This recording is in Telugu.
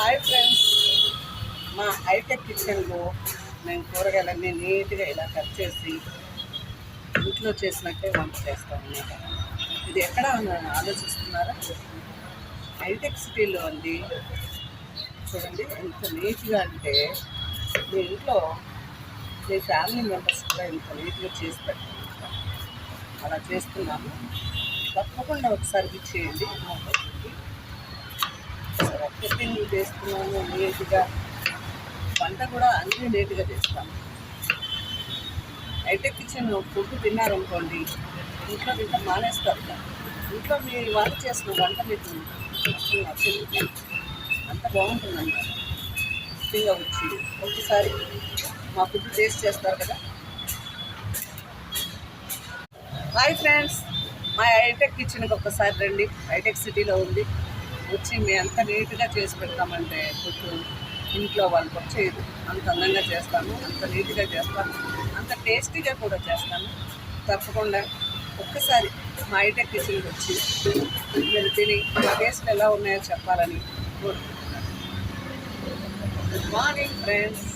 Hi friends. మా హైటెక్ కిచెన్లో మేము కూరగాయలన్నీ నీట్గా ఇలా కట్ చేసి ఇంట్లో చేసినట్టే వంట చేస్తాం అన్నమాట ఇది ఎక్కడ ఆలోచిస్తున్నారా హైటెక్ సిటీలో అండి. చూడండి ఎంత నీట్గా అంటే మీ ఇంట్లో మీ ఫ్యామిలీ మెంబర్స్ కూడా ఇంత నీట్గా చేసి పెట్టండి అలా చేస్తున్నాము. తప్పకుండా ఒకసారి చేయండి. మా టిఫిన్ చేస్తున్నాము నీట్గా. వంట కూడా అన్నీ నీట్గా చేస్తాము. అయితే కిచెన్ ఫుడ్ తిన్నారనుకోండి ఇంట్లో తింటే మానేస్తారు. ఇంట్లో మీరు వంట చేసిన వంట మీకు నచ్చింది? అంత బాగుంటుందన్నమాట ఇష్టంగా వచ్చింది ఒకసారి మా ఫుడ్ టేస్ట్ చేస్తారు కదా. హాయ్ ఫ్రెండ్స్ మా హైటెక్ కిచెన్కి ఒక్కసారి రండి. హైటెక్ సిటీలో ఉంది. వచ్చి మేము అంత నీట్గా చేసి పెడతామంటే ఫుడ్ ఇంట్లో వాళ్ళకి వచ్చేది. అంత అందంగా చేస్తాము అంత నీట్గా చేస్తాము అంత టేస్టీగా కూడా చేస్తాను తప్పకుండా ఒక్కసారి మా హైటెక్ కిచెన్కి వచ్చి మీరు తిని మా టేస్ట్ ఎలా ఉన్నాయో చెప్పాలని కోరుకుంటున్నాను. Good morning friends